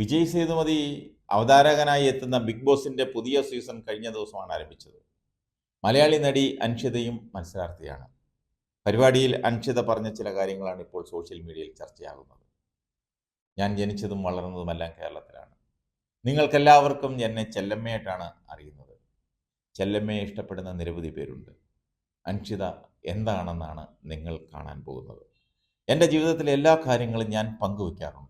വിജയ് സേതുമതി അവതാരകനായി എത്തുന്ന ബിഗ് ബോസിന്റെ പുതിയ സീസൺ കഴിഞ്ഞ ദിവസമാണ് ആരംഭിച്ചത്. മലയാളി നടി അൻഷിതയും മത്സരാർത്ഥിയാണ്. പരിപാടിയിൽ അൻഷിത പറഞ്ഞ ചില കാര്യങ്ങളാണ് ഇപ്പോൾ സോഷ്യൽ മീഡിയയിൽ ചർച്ചയാകുന്നത്. ഞാൻ ജനിച്ചതും വളർന്നതുമെല്ലാം കേരളത്തിലാണ്. നിങ്ങൾക്കെല്ലാവർക്കും എന്നെ ചെല്ലമ്മയായിട്ടാണ് അറിയുന്നത്. ചെല്ലമ്മയെ ഇഷ്ടപ്പെടുന്ന നിരവധി പേരുണ്ട്. അൻഷിത എന്താണെന്നാണ് നിങ്ങൾ കാണാൻ പോകുന്നത്. എന്റെ ജീവിതത്തിലെ എല്ലാ കാര്യങ്ങളും ഞാൻ പങ്കുവയ്ക്കാറുണ്ട്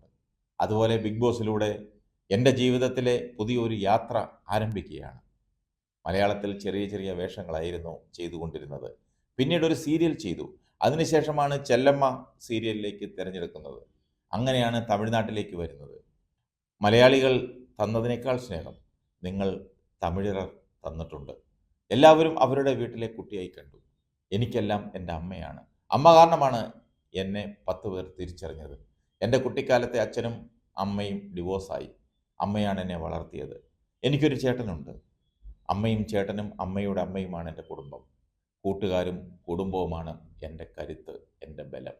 അതുപോലെ ബിഗ് ബോസിലൂടെ എന്റെ ജീവിതത്തിലെ പുതിയൊരു യാത്ര ആരംഭിക്കുകയാണ്. മലയാളത്തിൽ ചെറിയ ചെറിയ വേഷങ്ങളായിരുന്നു ചെയ്തുകൊണ്ടിരുന്നത്. പിന്നീട് ഒരു സീരിയൽ ചെയ്തു. അതിനുശേഷമാണ് ചെല്ലമ്മ സീരിയലിലേക്ക് തിരഞ്ഞെടുക്കുന്നത്. അങ്ങനെയാണ് തമിഴ്നാട്ടിലേക്ക് വരുന്നത്. മലയാളികൾ തന്നതിനേക്കാൾ സ്നേഹം നിങ്ങൾ തമിഴർ തന്നിട്ടുണ്ട്. എല്ലാവരും അവരുടെ വീട്ടിലെ കുട്ടിയായി കണ്ടു. എനിക്കെല്ലാം എന്റെ അമ്മയാണ്. അമ്മ കാരണമാണ് എന്നെ പത്ത് പേർ തിരിച്ചറിഞ്ഞത്. എന്റെ കുട്ടിക്കാലത്തെ അച്ഛനും അമ്മയും ഡിവോഴ്സായി. അമ്മയാണ് എന്നെ വളർത്തിയത്. എനിക്കൊരു ചേട്ടനുണ്ട്. അമ്മയും ചേട്ടനും അമ്മയുടെ അമ്മയുമാണ് എന്റെ കുടുംബം. കൂട്ടുകാരും കുടുംബവുമാണ് എന്റെ കരുത്ത് എന്റെ ബലം.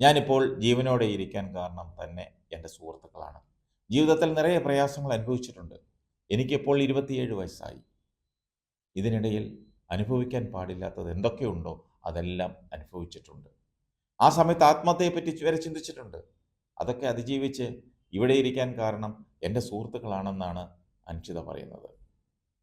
ഞാനിപ്പോൾ ജീവനോടെ ഇരിക്കാൻ കാരണം തന്നെ എന്റെ സുഹൃത്തുക്കളാണ്. ജീവിതത്തിൽ നിറയെ പ്രയാസങ്ങൾ അനുഭവിച്ചിട്ടുണ്ട്. എനിക്കിപ്പോൾ ഇരുപത്തിയേഴ് വയസ്സായി. ഇതിനിടയിൽ അനുഭവിക്കാൻ പാടില്ലാത്തത് എന്തൊക്കെയുണ്ടോ അതെല്ലാം അനുഭവിച്ചിട്ടുണ്ട്. ആ സമയത്ത് ആത്മഹത്യയെപ്പറ്റി വരെ ചിന്തിച്ചിട്ടുണ്ട്. അതൊക്കെ അതിജീവിച്ച് ഇവിടെ ഇരിക്കാൻ കാരണം എന്റെ സുഹൃത്തുക്കളാണെന്നാണ് അൻഷിത പറയുന്നത്.